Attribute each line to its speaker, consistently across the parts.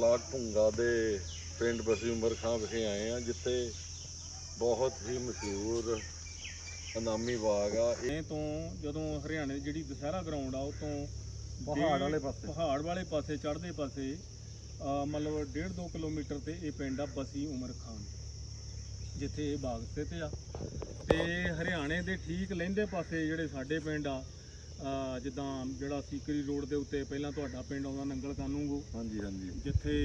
Speaker 1: Block Bhunga ਦੇ ਪਿੰਡ ਬਸੀ ਉਮਰ ਖਾਂ ਵਿਖੇ ਆਏ ਆ ਜਿੱਥੇ ਬਹੁਤ ਹੀ ਮਸ਼ਹੂਰ ਅਨਾਮੀ ਬਾਗ ਆ। ਇਹ
Speaker 2: ਤੋਂ ਜਦੋਂ ਹਰਿਆਣੇ ਦੀ ਜਿਹੜੀ ਦੁਸਹਿਰਾ ਗਰਾਊਂਡ ਆ ਉਹ ਤੋਂ
Speaker 1: ਪਹਾੜ ਵਾਲੇ ਪਾਸੇ।
Speaker 2: ਪਹਾੜ ਵਾਲੇ ਪਾਸੇ ਚੜ੍ਹਦੇ ਪਾਸੇ ਮਤਲਬ 1.5 2 ਕਿਲੋਮੀਟਰ ਤੇ ਇਹ ਪਿੰਡ ਆ ਬਸੀ ਉਮਰ ਖਾਨ ਜਿੱਥੇ ਇਹ ਬਾਗ ਸਥਿਤ ਆ। ਤੇ ਹਰਿਆਣੇ ਦੇ ਠੀਕ ਲਹਿੰਦੇ ਪਾਸੇ ਜਿਹੜੇ ਸਾਡੇ ਪਿੰਡ ਆ ਜਿੱਦਾਂ ਜਿਹੜਾ ਸੀਕਰੀ ਰੋਡ ਦੇ ਉੱਤੇ ਪਹਿਲਾਂ ਤੁਹਾਡਾ ਪਿੰਡ ਆਉਂਦਾ ਨੰਗਲ ਕਾਨੂੰਗੋ
Speaker 1: ਹਾਂਜੀ ਹਾਂਜੀ।
Speaker 2: ਜਿੱਥੇ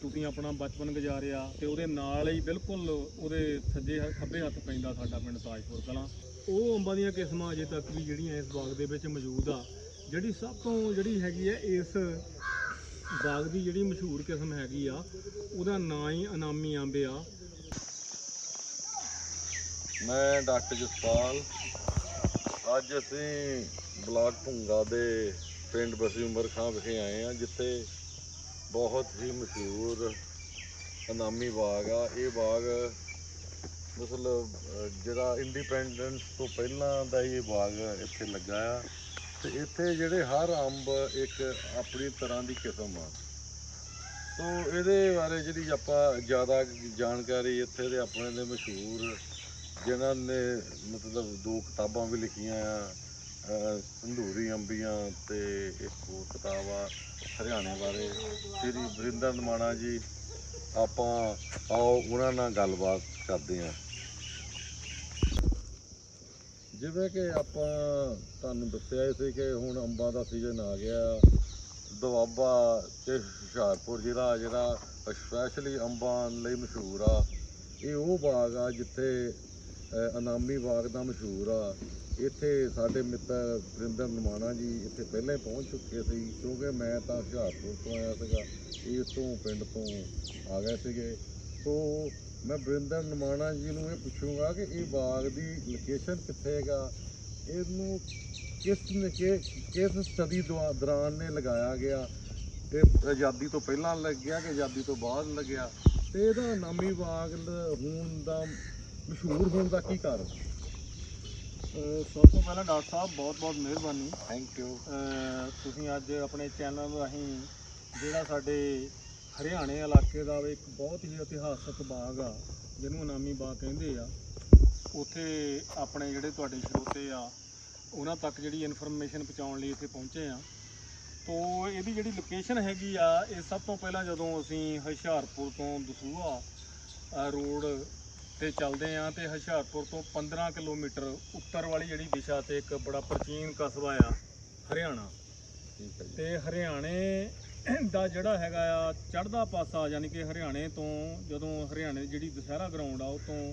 Speaker 2: ਤੁਸੀਂ ਆਪਣਾ ਬਚਪਨ ਗੁਜ਼ਾਰਿਆ ਤੇ ਉਹਦੇ ਨਾਲ ਹੀ ਬਿਲਕੁਲ ਉਹਦੇ ਸੱਜੇ ਖੱਬੇ ਹੱਥ ਪੈਂਦਾ ਸਾਡਾ ਪਿੰਡ ਤਾਜਪੁਰ ਕਲਾਂ। ਉਹ ਅੰਬਾਂ ਦੀਆਂ ਕਿਸਮਾਂ ਅਜੇ ਤੱਕ ਵੀ ਜਿਹੜੀਆਂ ਇਸ ਬਾਗ ਦੇ ਵਿੱਚ ਮੌਜੂਦ ਆ। ਜਿਹੜੀ ਸਭ ਤੋਂ ਜਿਹੜੀ ਹੈਗੀ ਹੈ ਇਸ ਬਾਗ ਦੀ ਜਿਹੜੀ ਮਸ਼ਹੂਰ ਕਿਸਮ ਹੈਗੀ ਆ ਉਹਦਾ ਨਾਂ ਹੀ ਅਨਾਮੀ ਅੰਬ ਆ।
Speaker 1: ਮੈਂ ਡਾਕਟਰ ਜਸਪਾਲ। ਅੱਜ ਅਸੀਂ ਬਲਾਕ ਭੁੰਗਾ ਦੇ ਪਿੰਡ ਬਸੀ ਉਮਰ ਖਾਂ ਵਿਖੇ ਆਏ ਆ ਜਿੱਥੇ ਬਹੁਤ ਹੀ ਮਸ਼ਹੂਰ ਅਨਾਮੀ ਬਾਗ ਆ। ਇਹ ਬਾਗ ਮਤਲਬ ਜਿਹੜਾ ਇੰਡੀਪੈਂਡੈਂਸ ਤੋਂ ਪਹਿਲਾਂ ਦਾ ਹੀ ਇਹ ਬਾਗ ਇੱਥੇ ਲੱਗਾ ਆ। ਤੇ ਇੱਥੇ ਜਿਹੜੇ ਹਰ ਅੰਬ ਇੱਕ ਆਪਣੀ ਤਰ੍ਹਾਂ ਦੀ ਕਿਸਮ ਆ। ਸੋ ਇਹਦੇ ਬਾਰੇ ਜਿਹੜੀ ਆਪਾਂ ਜ਼ਿਆਦਾ ਜਾਣਕਾਰੀ ਇੱਥੇ ਦੇ ਆਪਣੇ ਦੇ ਮਸ਼ਹੂਰ, ਜਿਨ੍ਹਾਂ ਨੇ ਮਤਲਬ ਦੋ ਕਿਤਾਬਾਂ ਵੀ ਲਿਖੀਆਂ ਆ। ਸੰਧੂਰੀ ਅੰਬੀਆਂ ਤੇ ਇੱਕ ਹੋਰ ਕਿਤਾਬ ਆ, ਹਰਿਆਣੇ ਬਾਰੇ। ਸ੍ਰੀ ਵਰਿੰਦਰ ਨਮਾਣਾ ਜੀ, ਆਪਾਂ ਆਓ ਉਹਨਾਂ ਨਾਲ ਗੱਲਬਾਤ ਕਰਦੇ ਆ ਜਿਵੇਂ ਕਿ ਆਪਾਂ ਤੁਹਾਨੂੰ ਦੱਸਿਆ ਹੀ ਸੀ ਕਿ ਹੁਣ ਅੰਬਾਂ ਦਾ ਸੀਜ਼ਨ ਆ ਗਿਆ। ਦੁਆਬਾ ਤੇ ਹੁਸ਼ਿਆਰਪੁਰ ਜ਼ਿਲ੍ਹਾ ਜਿਹੜਾ ਸਪੈਸ਼ਲੀ ਅੰਬਾਂ ਲਈ ਮਸ਼ਹੂਰ ਆ, ਇਹ ਉਹ ਬਾਗ ਆ ਜਿੱਥੇ ਅਨਾਮੀ ਬਾਗ ਦਾ ਮਸ਼ਹੂਰ ਆ। ਇੱਥੇ ਸਾਡੇ ਮਿੱਤਰ ਵਰਿੰਦਰ ਨਮਾਣਾ ਜੀ ਇੱਥੇ ਪਹਿਲਾਂ ਹੀ ਪਹੁੰਚ ਚੁੱਕੇ ਸੀ, ਕਿਉਂਕਿ ਮੈਂ ਤਾਂ ਹੁਸ਼ਿਆਰਪੁਰ ਤੋਂ ਆਇਆ ਸੀਗਾ ਇਸ ਤੋਂ ਪਿੰਡ ਤੋਂ ਆ ਗਏ ਸੀਗੇ। ਸੋ ਮੈਂ ਵਰਿੰਦਰ ਨਮਾਣਾ ਜੀ ਨੂੰ ਇਹ ਪੁੱਛੂੰਗਾ ਕਿ ਇਹ ਬਾਗ ਦੀ ਲੋਕੇਸ਼ਨ ਕਿੱਥੇ ਹੈਗਾ? ਇਹਨੂੰ ਕਿਸ ਨੇ ਕਿ, ਕਿਸ ਸਦੀ ਦੌ- ਦੌਰਾਨ ਨੇ ਲਗਾਇਆ ਗਿਆ? ਇਹ ਆਜ਼ਾਦੀ ਤੋਂ ਪਹਿਲਾਂ ਲੱਗਿਆ ਕਿ ਆਜ਼ਾਦੀ ਤੋਂ ਬਾਅਦ ਲੱਗਿਆ? ਤੇ ਇਹਦਾ ਨਾਮੀ ਬਾਗ ਲ- ਹੋਣ ਦਾ, ਮਸ਼ਹੂਰ ਹੋਣ ਦਾ ਕੀ ਕਾਰਨ?
Speaker 2: ਸਭ ਤੋਂ ਪਹਿਲਾਂ ਡਾਕਟਰ ਸਾਹਿਬ ਬਹੁਤ ਬਹੁਤ ਮਿਹਰਬਾਨੀ।
Speaker 1: ਥੈਂਕ ਯੂ
Speaker 2: ਤੁਸੀਂ ਅੱਜ ਆਪਣੇ ਚੈਨਲ ਰਾਹੀਂ ਜਿਹੜਾ ਸਾਡੇ ਹਰਿਆਣੇ ਇਲਾਕੇ ਦਾ ਇੱਕ ਬਹੁਤ ਹੀ ਇਤਿਹਾਸਕ ਬਾਗ ਆ ਜਿਹਨੂੰ ਅਨਾਮੀ ਬਾਗ ਕਹਿੰਦੇ ਆ ਉੱਥੇ ਆਪਣੇ ਜਿਹੜੇ ਤੁਹਾਡੇ ਸਰੋਤੇ ਆ ਉਹਨਾਂ ਤੱਕ ਜਿਹੜੀ ਇਨਫੋਰਮੇਸ਼ਨ ਪਹੁੰਚਾਉਣ ਲਈ ਇੱਥੇ ਪਹੁੰਚੇ ਆ। ਤੋ ਇਹਦੀ ਜਿਹੜੀ ਲੋਕੇਸ਼ਨ ਹੈਗੀ ਆ ਇਹ ਸਭ ਤੋਂ ਪਹਿਲਾਂ ਜਦੋਂ ਅਸੀਂ ਹੁਸ਼ਿਆਰਪੁਰ ਤੋਂ ਦਸੂਹਾ ਰੋਡ ਤੇ ਚੱਲਦੇ ਆ ਤੇ ਹੁਸ਼ਿਆਰਪੁਰ ਤੋਂ 15 ਕਿਲੋਮੀਟਰ ਉੱਤਰ ਵਾਲੀ ਜਿਹੜੀ ਦਿਸ਼ਾ ਤੇ ਇੱਕ ਬੜਾ ਪ੍ਰਾਚੀਨ ਕਸਬਾ ਆ ਹਰਿਆਣਾ।
Speaker 1: ਹੈ
Speaker 2: ਤੇ ਹਰਿਆਣੇ ਦਾ ਜਿਹੜਾ ਹੈਗਾ ਆ ਚੜ੍ਹਦਾ ਪਾਸਾ ਯਾਨੀ ਕਿ ਹਰਿਆਣੇ ਤੋਂ ਜਦੋਂ ਹਰਿਆਣੇ ਦੀ ਜਿਹੜੀ ਦੁਸਹਿਰਾ ਗਰਾਊਂਡ ਆ ਉਹ ਤੋਂ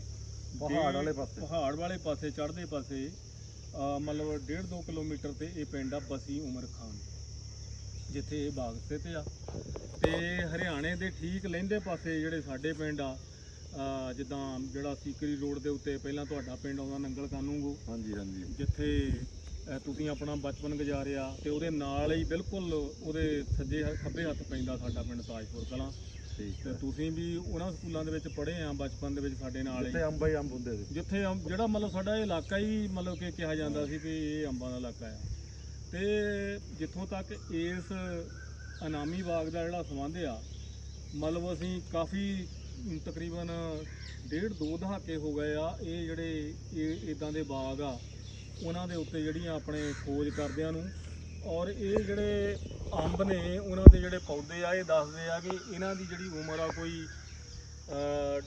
Speaker 1: ਪਹਾੜ ਵਾਲੇ ਪਾਸੇ।
Speaker 2: ਪਹਾੜ ਵਾਲੇ ਪਾਸੇ ਚੜ੍ਹਦੇ ਪਾਸੇ ਮਤਲਬ 1.5 2 ਕਿਲੋਮੀਟਰ ਤੇ ਇਹ ਪਿੰਡ ਆ ਬਸੀ ਉਮਰ ਖਾਨ ਜਿੱਥੇ ਇਹ ਬਾਗ ਸਥਿਤ ਆ। ਤੇ ਹਰਿਆਣੇ ਦੇ ਠੀਕ ਲਹਿੰਦੇ ਪਾਸੇ ਜਿਹੜੇ ਸਾਡੇ ਪਿੰਡ ਆ ਜਿੱਦਾਂ ਜਿਹੜਾ ਸੀਕਰੀ ਰੋਡ ਦੇ ਉੱਤੇ ਪਹਿਲਾਂ ਤੁਹਾਡਾ ਪਿੰਡ ਆਉਂਦਾ ਨੰਗਲ ਕਾਨੂੰਗੋ
Speaker 1: ਹਾਂਜੀ ਹਾਂਜੀ।
Speaker 2: ਜਿੱਥੇ ਤੁਸੀਂ ਆਪਣਾ ਬਚਪਨ ਗੁਜ਼ਾਰਿਆ ਤੇ ਉਹਦੇ ਨਾਲ ਹੀ ਬਿਲਕੁਲ ਉਹਦੇ ਸੱਜੇ ਖੱਬੇ ਹੱਥ ਪੈਂਦਾ ਸਾਡਾ ਪਿੰਡ ਤਾਜਪੁਰ ਕਲਾਂ।
Speaker 1: ਠੀਕ
Speaker 2: ਤੇ ਤੁਸੀਂ ਵੀ ਉਹਨਾਂ ਸਕੂਲਾਂ ਦੇ ਵਿੱਚ ਪੜ੍ਹੇ ਆ ਬਚਪਨ ਦੇ ਵਿੱਚ ਸਾਡੇ ਨਾਲ ਹੀ।
Speaker 1: ਜਿੱਥੇ ਅੰਬ ਹੀ ਅੰਬ ਹੁੰਦੇ ਸੀ।
Speaker 2: ਜਿੱਥੇ ਜਿਹੜਾ ਮਤਲਬ ਸਾਡਾ ਇਹ ਇਲਾਕਾ ਹੀ ਮਤਲਬ ਕਿ ਕਿਹਾ ਜਾਂਦਾ ਸੀ ਵੀ ਇਹ ਅੰਬਾਂ ਦਾ ਇਲਾਕਾ ਆ। ਤੇ ਜਿੱਥੋਂ ਤੱਕ ਇਸ ਅਨਾਮੀ ਬਾਗ ਦਾ ਜਿਹੜਾ ਸੰਬੰਧ ਆ ਮਤਲਬ ਅਸੀਂ ਕਾਫੀ ਤਕਰੀਬਨ ਡੇਢ ਦੋ ਦਹਾਕੇ ਹੋ ਗਏ ਆ, ਇਹ ਜਿਹੜੇ ਇਹ ਇਦਾਂ ਦੇ ਬਾਗ ਆ, ਉਹਨਾਂ ਦੇ ਉੱਤੇ ਜਿਹੜੀਆਂ ਆਪਣੇ ਖੋਜ ਕਰਦਿਆਂ ਨੂੰ ਔਰ ਇਹ ਜਿਹੜੇ ਅੰਬ ਨੇ, ਉਹਨਾਂ ਦੇ ਜਿਹੜੇ ਪੌਦੇ ਆ, ਇਹ ਦੱਸਦੇ ਆ ਕਿ ਇਹਨਾਂ ਦੀ ਜਿਹੜੀ ਉਮਰ ਆ ਕੋਈ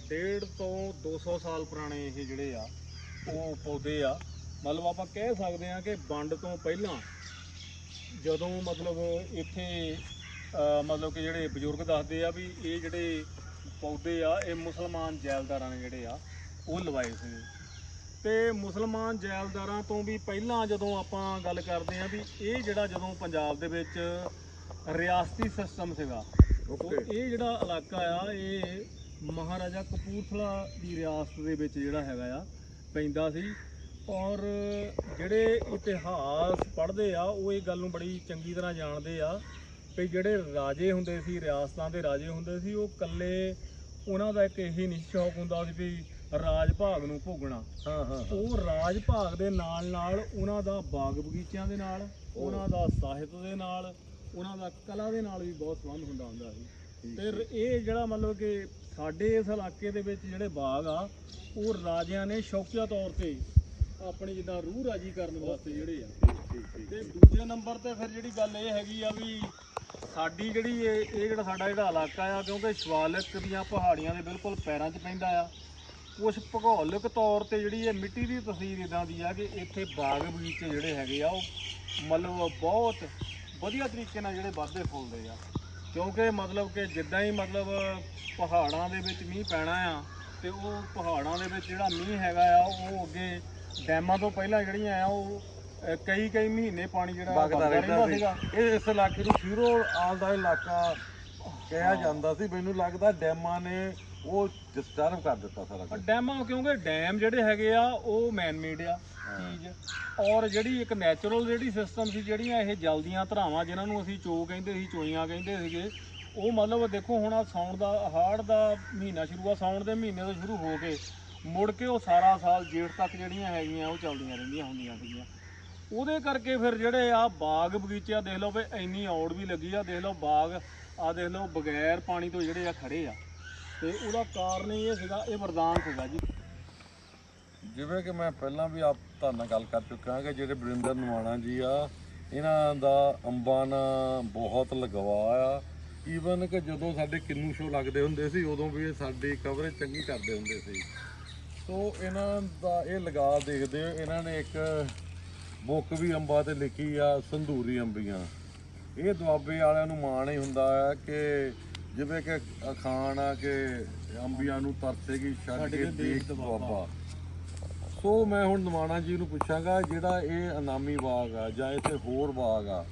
Speaker 2: ਡੇਢ ਤੋਂ 200 ਸਾਲ ਪੁਰਾਣੇ ਇਹ ਜਿਹੜੇ ਆ, ਉਹ ਪੌਦੇ ਆ। ਮਤਲਬ ਆਪਾਂ ਕਹਿ ਸਕਦੇ ਆ ਕਿ ਵੰਡ ਤੋਂ ਪਹਿਲਾਂ ਜਦੋਂ ਮਤਲਬ ਇੱਥੇ ਮਤਲਬ ਕਿ ਜਿਹੜੇ ਬਜ਼ੁਰਗ ਦੱਸਦੇ ਆ ਵੀ ਇਹ ਜਿਹੜੇ ਪੌਦੇ ਆ ਇਹ ਮੁਸਲਮਾਨ ਜੈਲਦਾਰਾਂ ਨੇ ਜਿਹੜੇ ਆ ਉਹ ਲਵਾਏ ਸੀ। ਤੇ ਮੁਸਲਮਾਨ ਜੈਲਦਾਰਾਂ ਤੋਂ ਵੀ ਪਹਿਲਾਂ ਜਦੋਂ ਆਪਾਂ ਗੱਲ ਕਰਦੇ ਆ ਵੀ ਇਹ ਜਿਹੜਾ ਜਦੋਂ ਪੰਜਾਬ ਦੇ ਵਿੱਚ ਰਿਆਸਤੀ ਸਿਸਟਮ ਸੀਗਾ ਇਹ ਜਿਹੜਾ ਇਲਾਕਾ ਆ ਇਹ ਮਹਾਰਾਜਾ ਕਪੂਰਥਲਾ ਦੀ ਰਿਆਸਤ ਦੇ ਵਿੱਚ ਜਿਹੜਾ ਹੈਗਾ ਆ ਪੈਂਦਾ ਸੀ। ਔਰ ਜਿਹੜੇ ਇਤਿਹਾਸ ਪੜ੍ਹਦੇ ਆ ਉਹ ਇਹ ਗੱਲ ਨੂੰ ਬੜੀ ਚੰਗੀ ਤਰ੍ਹਾਂ ਜਾਣਦੇ ਆ ਵੀ ਜਿਹੜੇ ਰਾਜੇ ਹੁੰਦੇ ਸੀ ਰਿਆਸਤਾਂ ਦੇ ਰਾਜੇ ਹੁੰਦੇ ਸੀ ਉਹ ਇਕੱਲੇ ਉਹਨਾਂ ਦਾ ਇੱਕ ਇਹੀ ਨਿਸ਼ਚੌਕ ਹੁੰਦਾ ਸੀ ਵੀ ਰਾਜ ਭਾਗ ਨੂੰ ਭੋਗਣਾ।
Speaker 1: ਹਾਂ ਹਾਂ।
Speaker 2: ਉਹ ਰਾਜ ਭਾਗ ਦੇ ਨਾਲ ਨਾਲ ਉਹਨਾਂ ਦਾ ਬਾਗ ਬਗੀਚਿਆਂ ਦੇ ਨਾਲ ਉਹਨਾਂ ਦਾ ਸਾਹਿਤ ਦੇ ਨਾਲ ਉਹਨਾਂ ਦਾ ਕਲਾ ਦੇ ਨਾਲ ਵੀ ਬਹੁਤ ਸੰਬੰਧ ਹੁੰਦਾ ਹੁੰਦਾ ਸੀ। ਤੇ ਇਹ ਜਿਹੜਾ ਮਤਲਬ ਕਿ ਸਾਡੇ ਇਸ ਇਲਾਕੇ ਦੇ ਵਿੱਚ ਜਿਹੜੇ ਬਾਗ ਆ ਉਹ ਰਾਜਿਆਂ ਨੇ ਸ਼ੌਕੀਆ ਤੌਰ ਤੇ ਆਪਣੀ ਜਿੱਦਾਂ ਰੂਹ ਰਾਜੀ ਕਰਨ ਵਾਸਤੇ ਜਿਹੜੇ ਆ। ਤੇ ਦੂਜੇ ਨੰਬਰ ਤੇ ਫਿਰ ਜਿਹੜੀ ਗੱਲ ਇਹ ਹੈਗੀ ਆ ਵੀ ਸਾਡੀ ਜਿਹੜੀ ਇਹ ਇਹ ਜਿਹੜਾ ਸਾਡਾ ਜਿਹੜਾ ਇਲਾਕਾ ਆ, ਕਿਉਂਕਿ ਸ਼ਿਵਾਲਿਕ ਦੀਆਂ ਪਹਾੜੀਆਂ ਦੇ ਬਿਲਕੁਲ ਪੈਰਾਂ 'ਚ ਪੈਂਦਾ ਆ ਕੁਝ ਭੂਗੋਲਿਕ ਤੌਰ ਤੇ ਜਿਹੜੀ ਇਹ ਮਿੱਟੀ ਦੀ ਤਸਵੀਰ ਇਦਾਂ ਦੀ ਆ ਕਿ ਇੱਥੇ ਬਾਗ ਬਗੀਚੇ ਜਿਹੜੇ ਹੈਗੇ ਆ, ਉਹ ਮਤਲਬ ਬਹੁਤ ਵਧੀਆ ਤਰੀਕੇ ਨਾਲ ਜਿਹੜੇ ਵੱਧਦੇ ਫੁੱਲਦੇ ਆ। ਕਿਉਂਕਿ ਮਤਲਬ ਕਿ ਜਿੱਦਾਂ ਹੀ ਮਤਲਬ ਪਹਾੜਾਂ ਦੇ ਵਿੱਚ ਮੀਂਹ ਪੈਣਾ ਆ, ਤੇ ਉਹ ਪਹਾੜਾਂ ਦੇ ਵਿੱਚ ਜਿਹੜਾ ਮੀਂਹ ਹੈਗਾ ਆ, ਉਹ ਅੱਗੇ ਡੈਮਾਂ ਤੋਂ ਪਹਿਲਾਂ ਜਿਹੜੀਆਂ ਆ, ਉਹ ਅ, ਕਈ ਕਈ ਮਹੀਨੇ ਪਾਣੀ ਜਿਹੜਾ
Speaker 1: ਵਗਦਾ ਰਹਿੰਦਾ
Speaker 2: ਸੀਗਾ
Speaker 1: ਸੀ। ਇਹ ਇਸ ਇਲਾਕੇ ਨੂੰ ਸ਼ੀਰੋ ਆਲ ਦਾ ਇਲਾਕਾ ਕਿਹਾ ਜਾਂਦਾ ਸੀ। ਮੈਨੂੰ ਲੱਗਦਾ ਡੈਮਾਂ ਨੇ ਉਹ ਡਿਸਟਰਬ ਕਰ ਦਿੱਤਾ ਸਾਰਾ ਕੁਝ
Speaker 2: ਡੈਮਾਂ ਕਿਉਂਕਿ ਡੈਮ ਜਿਹੜੇ ਹੈਗੇ ਆ ਉਹ ਮੈਨ ਮੇਡ ਆ। ਚੀਜ਼। ਔਰ ਜਿਹੜੀ ਇੱਕ ਨੈਚੁਰਲ ਜਿਹੜੀ ਸਿਸਟਮ ਸੀ ਜਿਹੜੀਆਂ ਇਹ ਜਲਦੀਆਂ ਧਰਾਵਾਂ ਜਿਨ੍ਹਾਂ ਨੂੰ ਅਸੀਂ ਚੋ ਕਹਿੰਦੇ ਸੀ ਚੋਈਆਂ ਕਹਿੰਦੇ ਸੀਗੇ ਉਹ ਮਤਲਬ ਦੇਖੋ ਹੁਣ ਆਹ ਸਾਉਣ ਦਾ ਹਾੜ ਦਾ ਮਹੀਨਾ ਸ਼ੁਰੂ ਆ ਸਾਉਣ ਦੇ ਮਹੀਨੇ ਤੋਂ ਸ਼ੁਰੂ ਹੋ ਕੇ ਮੁੜ ਕੇ ਉਹ ਸਾਰਾ ਸਾਲ ਜੇਠ ਤੱਕ ਜਿਹੜੀਆਂ ਹੈਗੀਆਂ ਉਹ ਚੱਲਦੀਆਂ ਰਹਿੰਦੀਆਂ ਹੁੰਦੀਆਂ ਸੀਗੀਆਂ। ਉਹਦੇ ਕਰਕੇ ਫਿਰ ਜਿਹੜੇ ਆ ਬਾਗ ਬਗੀਚੇ ਆ, ਦੇਖ ਲਓ ਵੀ ਇੰਨੀ ਔੜ ਵੀ ਲੱਗੀ ਆ, ਦੇਖ ਲਓ ਬਾਗ, ਆ ਦੇਖ ਲਓ ਬਗੈਰ ਪਾਣੀ ਤੋਂ ਜਿਹੜੇ ਆ ਖੜੇ ਆ। ਤੇ ਉਹਦਾ ਕਾਰਨ ਇਹ ਸੀਗਾ, ਇਹ ਵਰਦਾਨ ਸੀਗਾ ਜੀ।
Speaker 1: ਜਿਵੇਂ ਕਿ ਮੈਂ ਪਹਿਲਾਂ ਵੀ ਆਪ ਤੁਹਾਡੇ ਨਾਲ ਗੱਲ ਕਰ ਚੁੱਕਾ ਹਾਂ ਕਿ ਜਿਹੜੇ ਬਰਿੰਦਰ ਨਵਾਣਾ ਜੀ ਆ, ਇਹਨਾਂ ਦਾ ਅੰਬਾਂ ਨਾਲ ਬਹੁਤ ਲਗਵਾ ਆ। ਈਵਨ ਕਿ ਜਦੋਂ ਸਾਡੇ ਕਿੰਨੂ ਸ਼ੋ ਲੱਗਦੇ ਹੁੰਦੇ ਸੀ, ਉਦੋਂ ਵੀ ਸਾਡੀ ਕਵਰੇਜ ਚੰਗੀ ਕਰਦੇ ਹੁੰਦੇ ਸੀ। ਸੋ ਇਹਨਾਂ ਦਾ ਇਹ ਲਗਾ ਦੇਖਦੇ ਹੋ ਇਹਨਾਂ ਨੇ ਇੱਕ ਬੁੱਕ ਵੀ ਅੰਬਾਂ ਤੇ ਲਿਖੀ ਆ ਸੰਧੂਰੀ ਅੰਬੀਆਂ। ਇਹ ਦੁਆਬੇ ਵਾਲਿਆਂ ਨੂੰ ਮਾਣ ਹੀ ਹੁੰਦਾ ਆ ਕਿ ਜਿਵੇਂ ਕਿ ਅਖਾਣ ਆ ਕਿ ਅੰਬੀਆਂ ਨੂੰ ਤਰਸੇਗੀ ਛੱਡ ਕੇ ਦੇਖ ਦੁਆਬਾ। ਸੋ ਮੈਂ ਹੁਣ ਨਵਾਣਾ ਜੀ ਨੂੰ ਪੁੱਛਾਂਗਾ ਜਿਹੜਾ ਇਹ ਅਨਾਮੀ ਬਾਗ ਆ ਜਾਂ ਇੱਥੇ ਹੋਰ ਬਾਗ ਆ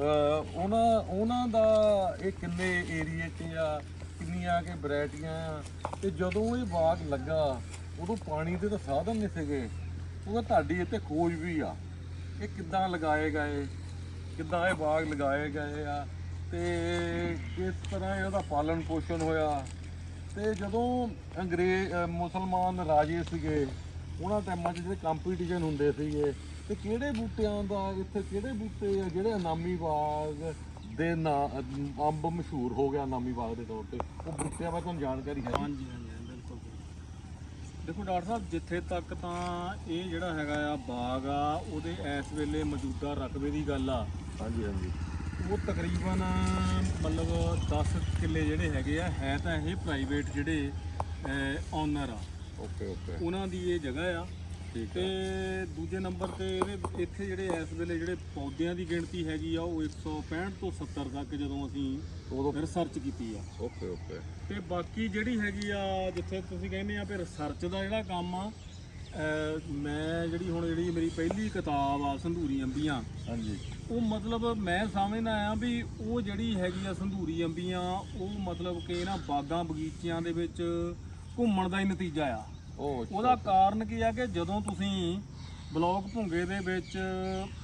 Speaker 1: ਉਹਨਾਂ ਉਹਨਾਂ ਦਾ ਇਹ ਕਿੰਨੇ ਏਰੀਏ 'ਚ ਆ ਕਿੰਨੀਆਂ ਕਿ ਵੈਰਾਈਟੀਆਂ ਆ? ਤੇ ਜਦੋਂ ਇਹ ਬਾਗ ਲੱਗਾ ਉਦੋਂ ਪਾਣੀ ਦੇ ਤਾਂ ਸਾਧਨ ਨਹੀਂ ਸੀਗੇ ਉਹ ਤੁਹਾਡੀ ਇੱਥੇ ਖੋਜ ਵੀ ਆ। ਇਹ ਕਿੱਦਾਂ ਲਗਾਏ ਗਏ? ਕਿੱਦਾਂ ਇਹ ਬਾਗ ਲਗਾਏ ਗਏ ਆ? ਤੇ ਕਿਸ ਤਰ੍ਹਾਂ ਇਹਦਾ ਪਾਲਣ ਪੋਸ਼ਣ ਹੋਇਆ? ਤੇ ਜਦੋਂ ਅੰਗਰੇਜ਼ ਮੁਸਲਮਾਨ ਰਾਜੇ ਸੀਗੇ, ਉਹਨਾਂ ਟਾਈਮਾਂ 'ਚ ਜਿਹੜੇ ਕੰਪੀਟੀਸ਼ਨ ਹੁੰਦੇ ਸੀਗੇ, ਤੇ ਕਿਹੜੇ ਬੂਟਿਆਂ ਦਾ ਇੱਥੇ ਕਿਹੜੇ ਬੂਟੇ ਆ? ਜਿਹੜੇ ਅਨਾਮੀ ਬਾਗ ਦੇ ਨਾਂ ਅੰਬ ਮਸ਼ਹੂਰ ਹੋ ਗਿਆ ਅਨਾਮੀ ਬਾਗ ਦੇ ਤੌਰ ਤੇ। ਉਹ ਬੂਟਿਆਂ ਬਾਰੇ ਤੁਹਾਨੂੰ ਜਾਣਕਾਰੀ ਹੈ?
Speaker 2: ਹਾਂਜੀ। ਦੇਖੋ ਡਾਕਟਰ ਸਾਹਿਬ ਜਿੱਥੇ ਤੱਕ ਤਾਂ ਇਹ ਜਿਹੜਾ ਹੈਗਾ ਆ ਬਾਗ ਆ ਉਹਦੇ ਇਸ ਵੇਲੇ ਮੌਜੂਦਾ ਰਕਬੇ ਦੀ ਗੱਲ ਆ।
Speaker 1: ਹਾਂਜੀ ਹਾਂਜੀ।
Speaker 2: ਉਹ ਤਕਰੀਬਨ ਮਤਲਬ 10 ਕਿੱਲੇ ਜਿਹੜੇ ਹੈਗੇ ਆ ਹੈ ਤਾਂ ਇਹ ਪ੍ਰਾਈਵੇਟ ਜਿਹੜੇ ਓਨਰ ਆ।
Speaker 1: Okay okay.
Speaker 2: ਉਹਨਾਂ ਦੀ ਇਹ ਜਗ੍ਹਾ ਆ। ਤੇ ਦੂਜੇ ਨੰਬਰ ਤੇ ਇਹਦੇ ਇੱਥੇ ਜਿਹੜੇ ਇਸ ਵੇਲੇ ਜਿਹੜੇ ਪੌਦਿਆਂ ਦੀ ਗਿਣਤੀ ਹੈਗੀ ਆ ਉਹ 165 ਤੋਂ 70 ਤੱਕ ਜਦੋਂ ਅਸੀਂ
Speaker 1: ਉਦੋਂ
Speaker 2: ਰਿਸਰਚ ਕੀਤੀ ਆ।
Speaker 1: Okay okay.
Speaker 2: ਤੇ ਬਾਕੀ ਜਿਹੜੀ ਹੈਗੀ ਆ ਜਿੱਥੇ ਤੁਸੀਂ ਕਹਿੰਦੇ ਆ ਵੀ ਰਿਸਰਚ ਦਾ ਜਿਹੜਾ ਕੰਮ ਆ ਮੈਂ ਜਿਹੜੀ ਹੁਣ ਜਿਹੜੀ ਮੇਰੀ ਪਹਿਲੀ ਕਿਤਾਬ ਆ ਸੰਧੂਰੀ ਅੰਬੀਆਂ।
Speaker 1: ਹਾਂਜੀ।
Speaker 2: ਉਹ ਮਤਲਬ ਮੈਂ ਸਮਝਦਾ ਆ ਵੀ ਉਹ ਜਿਹੜੀ ਹੈਗੀ ਆ ਸੰਧੂਰੀ ਅੰਬੀਆਂ ਉਹ ਮਤਲਬ ਕਿ ਇਹਨਾਂ ਬਾਗਾਂ ਬਗੀਚਿਆਂ ਦੇ ਵਿੱਚ ਘੁੰਮਣ ਦਾ ਹੀ ਨਤੀਜਾ ਆ। ਉਹਦਾ ਕਾਰਨ ਕੀ ਆ ਕਿ ਜਦੋਂ ਤੁਸੀਂ ਬਲਾਕ ਭੁੰਗੇ ਦੇ ਵਿੱਚ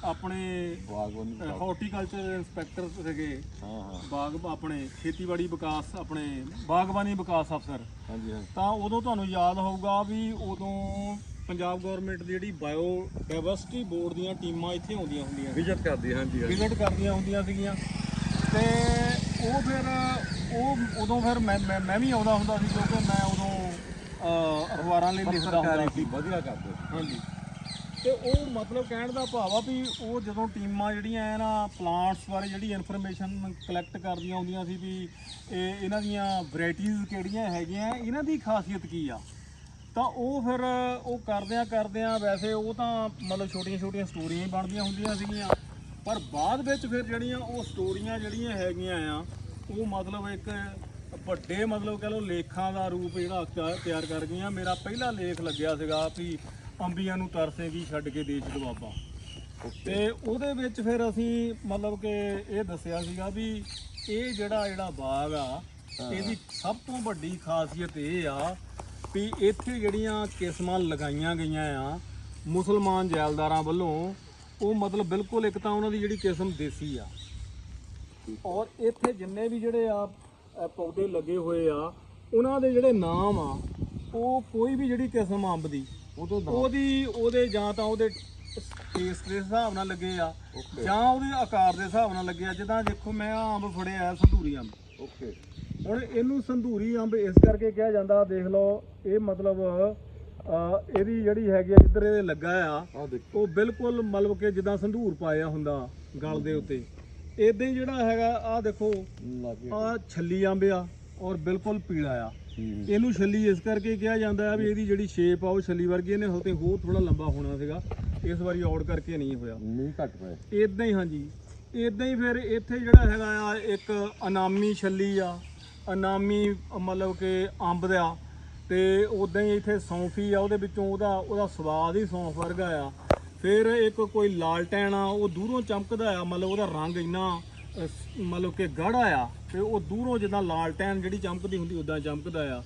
Speaker 2: ਆਪਣੇ ਹਾਰਟੀਕਲਚਰ ਇੰਸਪੈਕਟਰ ਸੀਗੇ
Speaker 1: ਹਾਂ ਹਾਂ।
Speaker 2: ਬਾਗ ਆਪਣੇ ਖੇਤੀਬਾੜੀ ਵਿਕਾਸ ਆਪਣੇ ਬਾਗਬਾਨੀ ਵਿਕਾਸ ਅਫਸਰ
Speaker 1: ਹਾਂਜੀ ਹਾਂ
Speaker 2: ਤਾਂ ਉਦੋਂ ਤੁਹਾਨੂੰ ਯਾਦ ਹੋਊਗਾ ਵੀ ਉਦੋਂ ਪੰਜਾਬ ਗਵਰਨਮੈਂਟ ਦੀ ਜਿਹੜੀ ਬਾਇਓ ਡਾਇਵਰਸਿਟੀ ਬੋਰਡ ਦੀਆਂ ਟੀਮਾਂ ਇੱਥੇ ਆਉਂਦੀਆਂ ਹੁੰਦੀਆਂ
Speaker 1: ਵਿਜ਼ਿਟ ਕਰਦੀ ਹਾਂਜੀ
Speaker 2: ਵਿਜ਼ਿਟ ਕਰਦੀਆਂ ਹੁੰਦੀਆਂ ਸੀਗੀਆਂ। ਤੇ ਉਹ ਫਿਰ ਉਹ ਉਦੋਂ ਫਿਰ ਮੈਂ ਮੈਂ- ਵੀ ਆਉਂਦਾ ਹੁੰਦਾ ਸੀ ਕਿਉਂਕਿ ਮੈਂ ਉਦੋਂ ਅਖਬਾਰਾਂ ਲਈ ਲਿਖਦਾ ਹੁੰਦਾ ਸੀ
Speaker 1: ਵਧੀਆ ਕਰਦੇ
Speaker 2: ਹਾਂਜੀ। ਤੇ ਉਹ ਮਤਲਬ ਕਹਿਣ ਦਾ ਭਾਵ ਆ ਵੀ ਉਹ ਜਦੋਂ ਟੀਮਾਂ ਜਿਹੜੀਆਂ ਐ ਨਾ ਪਲਾਂਟਸ ਬਾਰੇ ਜਿਹੜੀ ਇਨਫੋਰਮੇਸ਼ਨ ਕਲੈਕਟ ਕਰਦੀਆਂ ਹੁੰਦੀਆਂ ਸੀ ਵੀ ਇਹ ਇਹਨਾਂ ਦੀਆਂ ਵੈਰਾਈਟੀਆਂ ਕਿਹੜੀਆਂ ਹੈਗੀਆਂ ਇਹਨਾਂ ਦੀ ਖਾਸੀਅਤ ਕੀ ਆ? ਤਾਂ ਉਹ ਫਿਰ ਉਹ ਕਰਦਿਆਂ ਕਰਦਿਆਂ ਵੈਸੇ ਉਹ ਤਾਂ ਮਤਲਬ ਛੋਟੀਆਂ ਛੋਟੀਆਂ ਸਟੋਰੀਆਂ ਹੀ ਬਣਦੀਆਂ ਹੁੰਦੀਆਂ ਸੀਗੀਆਂ। ਪਰ ਬਾਅਦ ਵਿੱਚ ਫਿਰ ਜਿਹੜੀਆਂ ਉਹ ਸਟੋਰੀਆਂ ਜਿਹੜੀਆਂ ਹੈਗੀਆਂ ਆ ਉਹ ਮਤਲਬ ਇੱਕ ਵੱਡੇ ਮਤਲਬ ਕਹ ਲਓ ਲੇਖਾਂ ਦਾ ਰੂਪ ਜਿਹੜਾ ਤਿਆ- ਤਿਆਰ ਕਰ ਗਈਆਂ। ਮੇਰਾ ਪਹਿਲਾ ਲੇਖ ਲੱਗਿਆ ਸੀਗਾ ਵੀ ਅੰਬੀਆਂ ਨੂੰ ਤਰਸੇਗੀ ਛੱਡ ਕੇ ਦੇਸ਼ ਦਵਾਬਾ ਤੇ ਉਹਦੇ ਵਿੱਚ ਫਿਰ ਅਸੀਂ ਮਤਲਬ ਕਿ ਇਹ ਦੱਸਿਆ ਸੀਗਾ ਵੀ ਇਹ ਜਿਹੜਾ ਜਿਹੜਾ ਬਾਗ ਆ ਇਹਦੀ ਸਭ ਤੋਂ ਵੱਡੀ ਖਾਸੀਅਤ ਇਹ ਆ ਵੀ ਇੱਥੇ ਜਿਹੜੀਆਂ ਕਿਸਮਾਂ ਲਗਾਈਆਂ ਗਈਆਂ ਆ ਮੁਸਲਮਾਨ ਜੈਲਦਾਰਾਂ ਵੱਲੋਂ ਉਹ ਮਤਲਬ ਬਿਲਕੁਲ ਇੱਕ ਤਾਂ ਉਹਨਾਂ ਦੀ ਜਿਹੜੀ ਕਿਸਮ ਦੇਸੀ ਆ। ਔਰ ਇੱਥੇ ਜਿੰਨੇ ਵੀ ਜਿਹੜੇ ਆ ਪੌਦੇ ਲੱਗੇ ਹੋਏ ਆ ਉਹਨਾਂ ਦੇ ਜਿਹੜੇ ਨਾਮ ਆ ਉਹ ਕੋਈ ਵੀ ਜਿਹੜੀ ਕਿਸਮ ਅੰਬ ਦੀ ਉਹਦੀ ਉਹਦੇ ਜਾਂ ਤਾਂ ਉਹਦੇ ਟੇਸਟ ਦੇ ਹਿਸਾਬ ਨਾਲ ਲੱਗੇ ਆ ਜਾਂ ਉਹਦੇ ਆਕਾਰ ਦੇ ਹਿਸਾਬ ਨਾਲ ਲੱਗੇ ਆ ਜਿੱਦਾਂ ਦੇਖੋ ਮੈਂ ਆਹ ਅੰਬ ਫੜਿਆ ਸੰਧੂਰੀ ਅੰਬ।
Speaker 1: ਓਕੇ
Speaker 2: ਹੁਣ ਇਹਨੂੰ ਸੰਧੂਰੀ ਅੰਬ ਇਸ ਕਰਕੇ ਕਿਹਾ ਜਾਂਦਾ ਦੇਖ ਲਓ ਇਹ ਮਤਲਬ ਇਹਦੀ ਜਿਹੜੀ ਹੈਗੀ ਆ ਜਿੱਧਰ ਇਹ ਲੱਗਾ ਆ
Speaker 1: ਆ
Speaker 2: ਉਹ ਬਿਲਕੁਲ ਮਤਲਬ ਕਿ ਜਿੱਦਾਂ ਸੰਧੂਰ ਪਾਇਆ ਹੁੰਦਾ ਗਲ ਦੇ ਉੱਤੇ। ਇਦਾਂ ਹੀ ਜਿਹੜਾ ਹੈਗਾ ਆ ਦੇਖੋ ਆ ਛੱਲੀ ਅੰਬ ਆ ਔਰ ਬਿਲਕੁਲ ਪੀਲਾ ਆ। ਇਹਨੂੰ ਛੱਲੀ ਇਸ ਕਰਕੇ ਕਿਹਾ ਜਾਂਦਾ ਆ ਵੀ ਇਹਦੀ ਜਿਹੜੀ ਸ਼ੇਪ ਆ ਉਹ ਛੱਲੀ ਵਰਗੀ ਇਹਨੇ ਹੋਤੇ ਹੋਰ ਥੋੜਾ ਲੰਬਾ ਹੋਣਾ ਸੀਗਾ। ਇਸ ਵਾਰੀ ਔੜ ਕਰਕੇ ਨਹੀਂ ਹੋਇਆ।
Speaker 1: ਨਹੀਂ ਘਟ ਪਏ
Speaker 2: ਇਦਾਂ ਹੀ ਹਾਂਜੀ। ਇਦਾਂ ਹੀ ਫਿਰ ਇੱਥੇ ਜਿਹੜਾ ਹੈਗਾ ਆ ਇੱਕ ਅਨਾਮੀ ਛੱਲੀ ਆ। ਅਨਾਮੀ ਮਤਲਬ ਕਿ ਅੰਬ ਦਾ। ਤੇ ਉਦਾਂ ਹੀ ਇੱਥੇ ਸੌਂਫੀ ਆ ਉਹਦੇ ਵਿੱਚੋਂ ਉਹਦਾ ਉਹਦਾ ਸਵਾਦ ਹੀ ਸੌਂਫ ਵਰਗਾ ਆ। ਫਿਰ ਇੱਕ ਕੋਈ ਲਾਲਟੈਨ ਆ ਉਹ ਦੂਰੋਂ ਚਮਕਦਾ ਆ ਮਤਲਬ ਉਹਦਾ ਰੰਗ ਇੰਨਾ ਮਤਲਬ ਕਿ ਗਾੜਾ ਆ ਤੇ ਉਹ ਦੂਰੋਂ ਜਿੱਦਾਂ ਲਾਲਟੈਨ ਜਿਹੜੀ ਚਮਕਦੀ ਹੁੰਦੀ ਉਦਾਂ ਚਮਕਦਾ ਆ।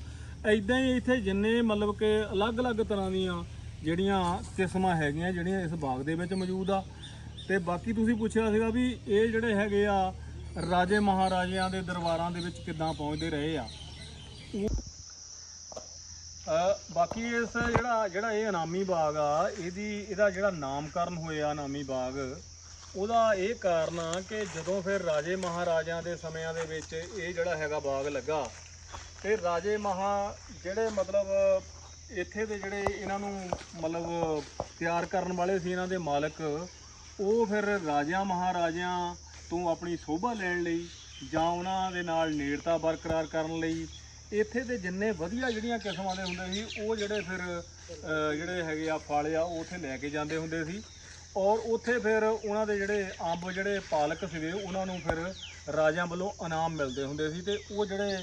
Speaker 2: ਐਦਾਂ ਹੀ ਇੱਥੇ ਜਿੰਨੇ ਮਤਲਬ ਕਿ ਅਲੱਗ-ਅਲੱਗ ਤਰ੍ਹਾਂ ਦੀਆਂ ਜਿਹੜੀਆਂ ਕਿਸਮਾਂ ਹੈਗੀਆਂ ਜਿਹੜੀਆਂ ਇਸ ਬਾਗ ਦੇ ਵਿੱਚ ਮੌਜੂਦ ਆ। ਤੇ ਬਾਕੀ ਤੁਸੀਂ ਪੁੱਛਿਆ ਸੀਗਾ ਵੀ ਇਹ ਜਿਹੜੇ ਹੈਗੇ ਆ ਰਾਜੇ ਮਹਾਰਾਜਿਆਂ ਦੇ ਦਰਬਾਰਾਂ ਦੇ ਵਿੱਚ ਕਿੱਦਾਂ ਪਹੁੰਚਦੇ ਰਹੇ ਆ? ਅ, ਬਾਕੀ ਇਸ ਜਿਹੜਾ ਜਿਹੜਾ ਇਹ ਇਨਾਮੀ ਬਾਗ ਆ, ਇਹਦੀ, ਇਹਦਾ ਜਿਹੜਾ ਨਾਮਕਰਨ ਹੋਇਆ ਇਨਾਮੀ ਬਾਗ, ਉਹਦਾ ਇਹ ਕਾਰਨ ਆ ਕਿ ਜਦੋਂ ਫਿਰ ਰਾਜੇ ਮਹਾਰਾਜਿਆਂ ਦੇ ਸਮਿਆਂ ਦੇ ਵਿੱਚ ਇਹ ਜਿਹੜਾ ਹੈਗਾ ਬਾਗ ਲੱਗਾ, ਤੇ ਰਾਜੇ ਮਹਾ ਜਿਹੜੇ ਮਤਲਬ ਇੱਥੇ ਦੇ ਜਿਹੜੇ ਇਹਨਾਂ ਨੂੰ ਮਤਲਬ ਤਿਆਰ ਕਰਨ ਵਾਲੇ ਸੀ ਇਹਨਾਂ ਦੇ ਮਾਲਕ, ਉਹ ਫਿਰ ਰਾਜਿਆਂ ਮਹਾਰਾਜਿਆਂ ਤੋਂ ਆਪਣੀ ਸੋਭਾ ਲੈਣ ਲਈ ਜਾਂ ਉਹਨਾਂ ਦੇ ਨਾਲ ਨੇੜਤਾ ਬਰਕਰਾਰ ਕਰਨ ਲਈ ਇੱਥੇ ਦੇ ਜਿੰਨੇ ਵਧੀਆ ਜਿਹੜੀਆਂ ਕਿਸਮਾਂ ਦੇ ਹੁੰਦੇ ਸੀ ਉਹ ਜਿਹੜੇ ਫਿਰ ਅਹ, ਜਿਹੜੇ ਹੈਗੇ ਆ ਫਲ ਆ ਉਹ ਉੱਥੇ ਲੈ ਕੇ ਜਾਂਦੇ ਹੁੰਦੇ ਸੀ। ਔਰ ਉੱਥੇ ਫਿਰ ਉਹਨਾਂ ਦੇ ਜਿਹੜੇ ਅੰਬ ਜਿਹੜੇ ਪਾਲਕ ਸੀਗੇ ਉਹਨਾਂ ਨੂੰ ਫਿਰ ਰਾਜਿਆਂ ਵੱਲੋਂ ਇਨਾਮ ਮਿਲਦੇ ਹੁੰਦੇ ਸੀ ਤੇ ਉਹ ਜਿਹੜੇ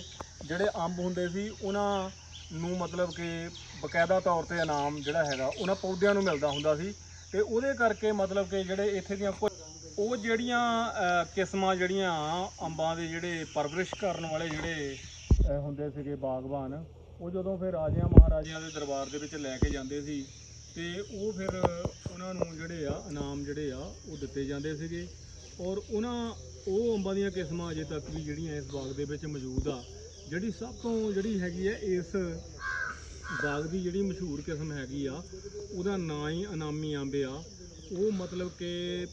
Speaker 2: ਜਿਹੜੇ ਅੰਬ ਹੁੰਦੇ ਸੀ ਉਹਨਾਂ ਨੂੰ ਮਤਲਬ ਕਿ ਬਕਾਇਦਾ ਤੌਰ ਤੇ ਇਨਾਮ ਜਿਹੜਾ ਹੈਗਾ ਉਹਨਾਂ ਪੌਦਿਆਂ ਨੂੰ ਮਿਲਦਾ ਹੁੰਦਾ ਸੀ। ਤੇ ਉਹਦੇ ਕਰਕੇ ਮਤਲਬ ਕਿ ਜਿਹੜੇ ਇੱਥੇ ਦੀਆਂ ਕੁਝ ਉਹ ਜਿਹੜੀਆਂ ਅਹ, ਕਿਸਮਾਂ ਜਿਹੜੀਆਂ ਅੰਬਾਂ ਦੇ ਜਿਹੜੇ ਪਰਵਰਿਸ਼ ਕਰਨ ਵਾਲੇ ਜਿਹੜੇ ਹੁੰਦੇ ਸੀਗੇ ਬਾਗਬਾਨ, ਉਹ ਜਦੋਂ ਫਿਰ ਰਾਜਿਆਂ ਮਹਾਰਾਜਿਆਂ ਦੇ ਦਰਬਾਰ ਦੇ ਵਿੱਚ ਲੈ ਕੇ ਜਾਂਦੇ ਸੀ ਤੇ ਉਹ ਫਿਰ ਉਹਨਾਂ ਨੂੰ ਜਿਹੜੇ ਆ, ਇਨਾਮ ਜਿਹੜੇ ਆ, ਉਹ ਦਿੱਤੇ ਜਾਂਦੇ ਸੀਗੇ ਔਰ ਉਹਨਾਂ, ਉਹ ਅੰਬਾਂ ਦੀਆਂ ਕਿਸਮਾਂ ਅਜੇ ਤੱਕ ਵੀ ਜਿਹੜੀਆਂ ਇਸ ਬਾਗ ਦੇ ਵਿੱਚ ਮੌਜੂਦ ਆ, ਜਿਹੜੀ ਸਭ ਤੋਂ ਜਿਹੜੀ ਹੈਗੀ ਆ ਇਸ ਬਾਗ ਦੀ ਜਿਹੜੀ ਮਸ਼ਹੂਰ ਕਿਸਮ ਹੈਗੀ ਆ, ਉਹਦਾ ਨਾਂ ਹੀ ਅਨਾਮੀ ਅੰਬ ਆ। ਉਹ ਮਤਲਬ ਕਿ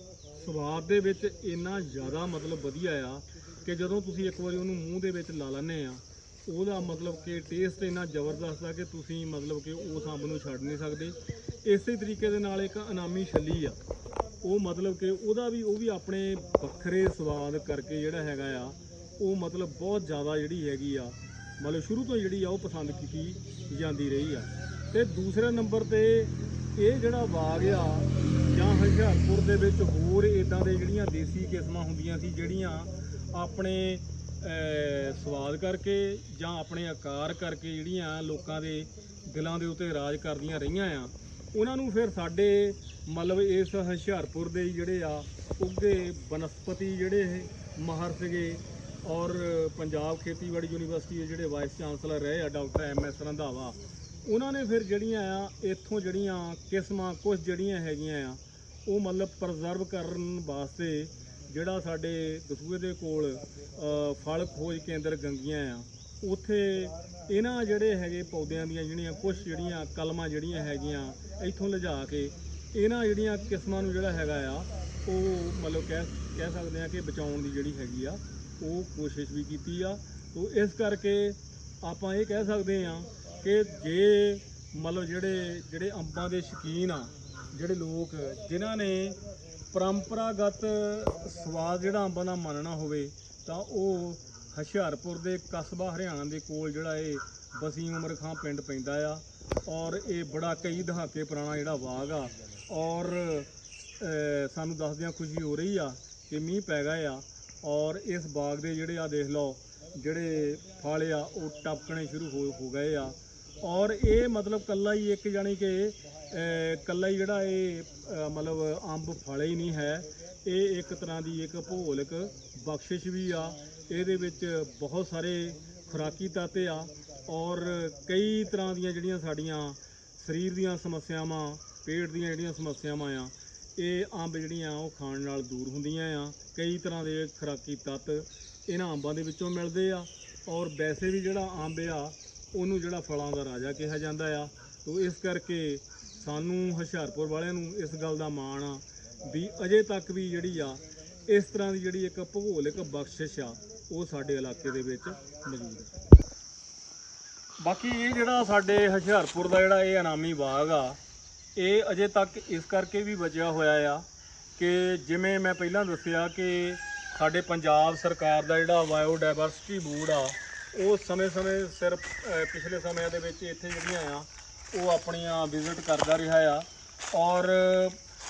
Speaker 2: ਸਵਾਦ ਦੇ ਵਿੱਚ ਇੰਨਾ ਜ਼ਿਆਦਾ ਮਤਲਬ ਵਧੀਆ ਆ ਕਿ ਜਦੋਂ ਤੁਸੀਂ ਇੱਕ ਵਾਰੀ ਉਹਨੂੰ ਮੂੰਹ ਦੇ ਵਿੱਚ ਲਾ ਲੈਂਦੇ ਆ ਉਹਦਾ ਮਤਲਬ ਕਿ ਟੇਸਟ ਇੰਨਾ ਜ਼ਬਰਦਸਤ ਆ ਕਿ ਤੁਸੀਂ ਮਤਲਬ ਕਿ ਉਸ ਅੰਬ ਨੂੰ ਛੱਡ ਨਹੀਂ ਸਕਦੇ। ਇਸੇ ਤਰੀਕੇ ਦੇ ਨਾਲ ਇੱਕ ਅਨਾਮੀ ਛੱਲੀ ਆ। ਉਹ ਮਤਲਬ ਕਿ ਉਹਦਾ ਵੀ, ਉਹ ਵੀ ਆਪਣੇ ਵੱਖਰੇ ਸਵਾਦ ਕਰਕੇ ਜਿਹੜਾ ਹੈਗਾ ਆ, ਉਹ ਮਤਲਬ ਬਹੁਤ ਜ਼ਿਆਦਾ ਜਿਹੜੀ ਹੈਗੀ ਆ, ਮਤਲਬ ਸ਼ੁਰੂ ਤੋਂ ਜਿਹੜੀ ਆ ਉਹ ਪਸੰਦ ਕੀਤੀ ਜਾਂਦੀ ਰਹੀ ਆ। ਤੇ ਦੂਸਰੇ ਨੰਬਰ ਤੇ ਇਹ ਜਿਹੜਾ ਬਾਗ ਆ, ਜਾਂ ਹੁਸ਼ਿਆਰਪੁਰ ਦੇ ਵਿੱਚ ਹੋਰ ਇਦਾਂ ਦੇ ਜਿਹੜੀਆਂ ਦੇਸੀ ਕਿਸਮਾਂ ਹੁੰਦੀਆਂ ਸੀ, ਜਿਹੜੀਆਂ ਆਪਣੇ ਸਵਾਦ ਕਰਕੇ ਜਾਂ ਆਪਣੇ ਆਕਾਰ ਕਰਕੇ ਜਿਹੜੀਆਂ ਲੋਕਾਂ ਦੇ ਦਿਲਾਂ ਦੇ ਉੱਤੇ ਰਾਜ ਕਰਦੀਆਂ ਰਹੀਆਂ ਆ, ਉਹਨਾਂ ਨੂੰ ਫਿਰ ਸਾਡੇ ਮਤਲਬ ਇਸ ਹੁਸ਼ਿਆਰਪੁਰ ਦੇ ਜਿਹੜੇ ਆ ਉੱਗੇ ਬਨਸਪਤੀ ਜਿਹੜੇ ਮਾਹਰ ਸੀਗੇ ਔਰ ਪੰਜਾਬ ਖੇਤੀਬਾੜੀ ਯੂਨੀਵਰਸਿਟੀ ਦੇ ਜਿਹੜੇ ਵਾਈਸ ਚਾਂਸਲਰ ਰਹੇ ਆ, ਡਾਕਟਰ ਐਮ ਐਸ ਰੰਧਾਵਾ, ਉਹਨਾਂ ਨੇ ਫਿਰ ਜਿਹੜੀਆਂ ਆ, ਇੱਥੋਂ ਜਿਹੜੀਆਂ ਕਿਸਮਾਂ ਕੁਝ ਜਿਹੜੀਆਂ ਹੈਗੀਆਂ ਆ, ਉਹ ਮਤਲਬ ਪ੍ਰਜ਼ਰਵ ਕਰਨ ਵਾਸਤੇ ਜਿਹੜਾ ਸਾਡੇ ਦਸੂਏ ਦੇ ਕੋਲ ਫਲ ਖੋਜ ਕੇਂਦਰ ਗੰਗੀਆਂ ਆ, ਉੱਥੇ ਇਹਨਾਂ ਜਿਹੜੇ ਹੈਗੇ ਪੌਦਿਆਂ ਦੀਆਂ ਜਿਹੜੀਆਂ ਕੁਝ ਜਿਹੜੀਆਂ ਕਲਮਾਂ ਜਿਹੜੀਆਂ ਹੈਗੀਆਂ ਇੱਥੋਂ ਲਿਜਾ ਕੇ, ਇਹਨਾਂ ਜਿਹੜੀਆਂ ਕਿਸਮਾਂ ਨੂੰ ਜਿਹੜਾ ਹੈਗਾ ਆ, ਉਹ ਮਤਲਬ ਕਹਿ ਕਹਿ ਸਕਦੇ ਆ ਕਿ ਬਚਾਉਣ ਦੀ ਜਿਹੜੀ ਹੈਗੀ ਆ, ਉਹ ਕੋਸ਼ਿਸ਼ ਵੀ ਕੀਤੀ ਆ। ਤੋ ਇਸ ਕਰਕੇ ਆਪਾਂ ਇਹ ਕਹਿ ਸਕਦੇ ਆ ਕਿ ਜੇ ਮਤਲਬ ਜਿਹੜੇ ਜਿਹੜੇ ਅੰਬਾਂ ਦੇ ਸ਼ੌਕੀਨ ਆ, ਜਿਹੜੇ ਲੋਕ, ਜਿਨ੍ਹਾਂ ਨੇ ਪਰੰਪਰਾਗਤ ਸਵਾਦ ਜਿਹੜਾ ਅੰਬਾਂ ਦਾ ਮੰਨਣਾ ਹੋਵੇ ਤਾਂ ਉਹ ਹੁਸ਼ਿਆਰਪੁਰ ਦੇ ਕਸਬਾ ਹਰਿਆਣਾ ਦੇ ਕੋਲ ਜਿਹੜਾ ਇਹ ਬਸੀ ਉਮਰ ਖਾਂ ਪਿੰਡ ਪੈਂਦਾ ਆ ਔਰ ਇਹ ਬੜਾ ਕਈ ਦਹਾਕੇ ਪੁਰਾਣਾ ਜਿਹੜਾ ਬਾਗ ਆ ਔਰ ਸਾਨੂੰ ਦੱਸਦਿਆਂ ਖੁਸ਼ੀ ਹੋ ਰਹੀ ਆ ਕਿ ਮੀਂਹ ਪੈ ਗਿਆ ਆ ਔਰ ਇਸ ਬਾਗ ਦੇ ਜਿਹੜੇ ਆ ਦੇਖ ਲਓ, ਜਿਹੜੇ ਫਲ ਆ ਉਹ ਟਪਕਣੇ ਸ਼ੁਰੂ ਹੋ ਹੋ ਗਏ ਆ ਔਰ ਇਹ ਮਤਲਬ ਕੱਲਾ ਹੀ ਇੱਕ ਜਾਣੀ ਕਿ ਅਹ, ਕੱਲਾ ਹੀ ਜਿਹੜਾ ਇਹ ਮਤਲਬ ਅੰਬ ਫਲੇ ਹੀ ਨਹੀਂ ਹੈ। ਇਹ ਇੱਕ ਤਰ੍ਹਾਂ ਦੀ ਇੱਕ ਭੂਗੋਲਿਕ ਬਖਸ਼ਿਸ਼ ਵੀ ਆ। ਇਹਦੇ ਵਿੱਚ ਬਹੁਤ ਸਾਰੇ ਖੁਰਾਕੀ ਤੱਤ ਆ ਔਰ ਕਈ ਤਰ੍ਹਾਂ ਦੀਆਂ ਜਿਹੜੀਆਂ ਸਾਡੀਆਂ ਸਰੀਰ ਦੀਆਂ ਸਮੱਸਿਆਵਾਂ ਪੇਟ ਦੀਆਂ ਜਿਹੜੀਆਂ ਸਮੱਸਿਆਵਾਂ ਆ ਇਹ ਅੰਬ ਜਿਹੜੀਆਂ ਉਹ ਖਾਣ ਨਾਲ ਦੂਰ ਹੁੰਦੀਆਂ ਆ। ਕਈ ਤਰ੍ਹਾਂ ਦੇ ਖੁਰਾਕੀ ਤੱਤ ਇਹਨਾਂ ਅੰਬਾਂ ਦੇ ਵਿੱਚੋਂ ਮਿਲਦੇ ਆ। ਔਰ ਵੈਸੇ ਵੀ ਜਿਹੜਾ ਅੰਬ ਆ ਉਹਨੂੰ ਜਿਹੜਾ ਫਲਾਂ ਦਾ ਰਾਜਾ ਕਿਹਾ ਜਾਂਦਾ ਆ। ਤੋ ਇਸ ਕਰਕੇ ਸਾਨੂੰ ਹੁਸ਼ਿਆਰਪੁਰ ਵਾਲਿਆਂ ਨੂੰ ਇਸ ਗੱਲ ਦਾ ਮਾਣ ਆ ਵੀ ਅਜੇ ਤੱਕ ਵੀ ਜਿਹੜੀ ਆ, ਇਸ ਤਰ੍ਹਾਂ ਦੀ ਜਿਹੜੀ ਇੱਕ ਭੂਗੋਲਿਕ ਬਖਸ਼ਿਸ਼ ਆ, ਉਹ ਸਾਡੇ ਇਲਾਕੇ ਦੇ ਵਿੱਚ ਮੌਜੂਦ ਹੈ ਬਾਕੀ ਇਹ ਜਿਹੜਾ ਸਾਡੇ ਹੁਸ਼ਿਆਰਪੁਰ ਦਾ ਜਿਹੜਾ ਇਹ ਅਨਾਮੀ ਬਾਗ ਆ, ਇਹ ਅਜੇ ਤੱਕ ਇਸ ਕਰਕੇ ਵੀ ਬਚਿਆ ਹੋਇਆ ਆ ਕਿ ਜਿਵੇਂ ਮੈਂ ਪਹਿਲਾਂ ਦੱਸਿਆ ਕਿ ਸਾਡੇ ਪੰਜਾਬ ਸਰਕਾਰ ਦਾ ਜਿਹੜਾ ਬਾਇਓਡਾਇਵਰਸਿਟੀ ਬੋਰਡ ਆ ਉਹ ਸਮੇਂ-ਸਮੇਂ ਸਿਰਫ ਅਹ, ਪਿਛਲੇ ਸਮਿਆਂ ਦੇ ਵਿੱਚ ਇੱਥੇ ਜਿਹੜੀਆਂ ਆ ਉਹ ਆਪਣੀਆਂ ਵਿਜ਼ਿਟ ਕਰਦਾ ਰਿਹਾ ਆ। ਔਰ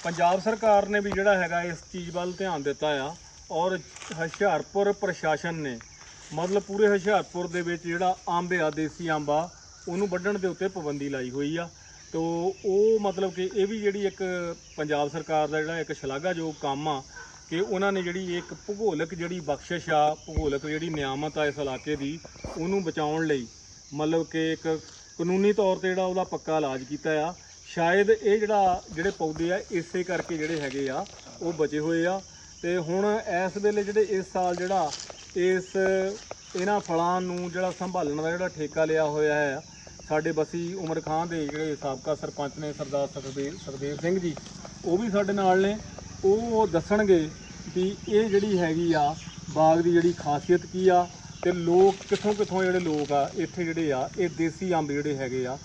Speaker 2: ਪੰਜਾਬ ਸਰਕਾਰ ਨੇ ਵੀ ਜਿਹੜਾ ਹੈਗਾ ਇਸ ਚੀਜ਼ ਵੱਲ ਧਿਆਨ ਦਿੱਤਾ ਆ। ਔਰ ਹੁਸ਼ਿਆਰਪੁਰ ਪ੍ਰਸ਼ਾਸਨ ਨੇ ਮਤਲਬ ਪੂਰੇ ਹੁਸ਼ਿਆਰਪੁਰ ਦੇ ਵਿੱਚ ਜਿਹੜਾ ਅੰਬ ਆ ਦੇਸੀ ਅੰਬ ਆ ਉਹਨੂੰ ਵੱਢਣ ਦੇ ਉੱਤੇ ਪਾਬੰਦੀ ਲਾਈ ਹੋਈ ਆ। ਤੋ ਉਹ ਮਤਲਬ ਕਿ ਇਹ ਵੀ ਜਿਹੜੀ ਇੱਕ ਪੰਜਾਬ ਸਰਕਾਰ ਦਾ ਜਿਹੜਾ ਇੱਕ ਸ਼ਲਾਘਾਯੋਗ ਕੰਮ ਆ ਕਿ ਉਹਨਾਂ ਨੇ ਜਿਹੜੀ ਇੱਕ ਭੂਗੋਲਿਕ ਜਿਹੜੀ ਬਖਸ਼ਿਸ਼ ਆ, ਭੂਗੋਲਿਕ ਜਿਹੜੀ ਨਿਆਮਤ ਆ ਇਸ ਇਲਾਕੇ ਦੀ, ਉਹਨੂੰ ਬਚਾਉਣ ਲਈ ਮਤਲਬ ਕਿ ਇੱਕ ਕਾਨੂੰਨੀ ਤੌਰ ਤੇ ਜਿਹੜਾ ਉਹਦਾ ਪੱਕਾ ਇਲਾਜ ਕੀਤਾ ਆ। ਸ਼ਾਇਦ ਇਹ ਜਿਹੜਾ ਜਿਹੜੇ ਪੌਦੇ ਆ, ਇਸੇ ਕਰਕੇ ਜਿਹੜੇ ਹੈਗੇ ਆ, ਉਹ ਬਚੇ ਹੋਏ ਆ। ਤੇ ਹੁਣ ਇਸ ਵੇਲੇ ਜਿਹੜੇ ਇਸ ਸਾਲ ਜਿਹੜਾ ਇਸ ਇਹਨਾਂ ਫਲਾਂ ਨੂੰ ਜਿਹੜਾ ਸੰਭਾਲਣ ਦਾ ਜਿਹੜਾ ਠੇਕਾ ਲਿਆ ਹੋਇਆ ਹੈ, ਸਾਡੇ ਬਸੀ ਉਮਰ ਖਾਂ ਦੇ ਜਿਹੜੇ ਸਾਬਕਾ ਸਰਪੰਚ ਨੇ ਸਰਦਾਰ ਸੁਖਦੇਵ ਸੁਖਦੇਵ ਸਿੰਘ ਜੀ, ਉਹ ਵੀ ਸਾਡੇ ਨਾਲ ਨੇ। ਉਹ ਦੱਸਣਗੇ ਵੀ ਇਹ ਜਿਹੜੀ ਹੈਗੀ ਆ, ਬਾਗ ਦੀ ਜਿਹੜੀ ਖਾਸੀਅਤ ਕੀ ਆ ਤੇ ਲੋਕ ਕਿੱਥੋਂ ਕਿੱਥੋਂ ਜਿਹੜੇ ਲੋਕ ਆ, ਇੱਥੇ ਜਿਹੜੇ ਆ, ਇਹ ਦੇਸੀ ਅੰਬ ਜਿਹੜੇ ਹੈਗੇ ਆ,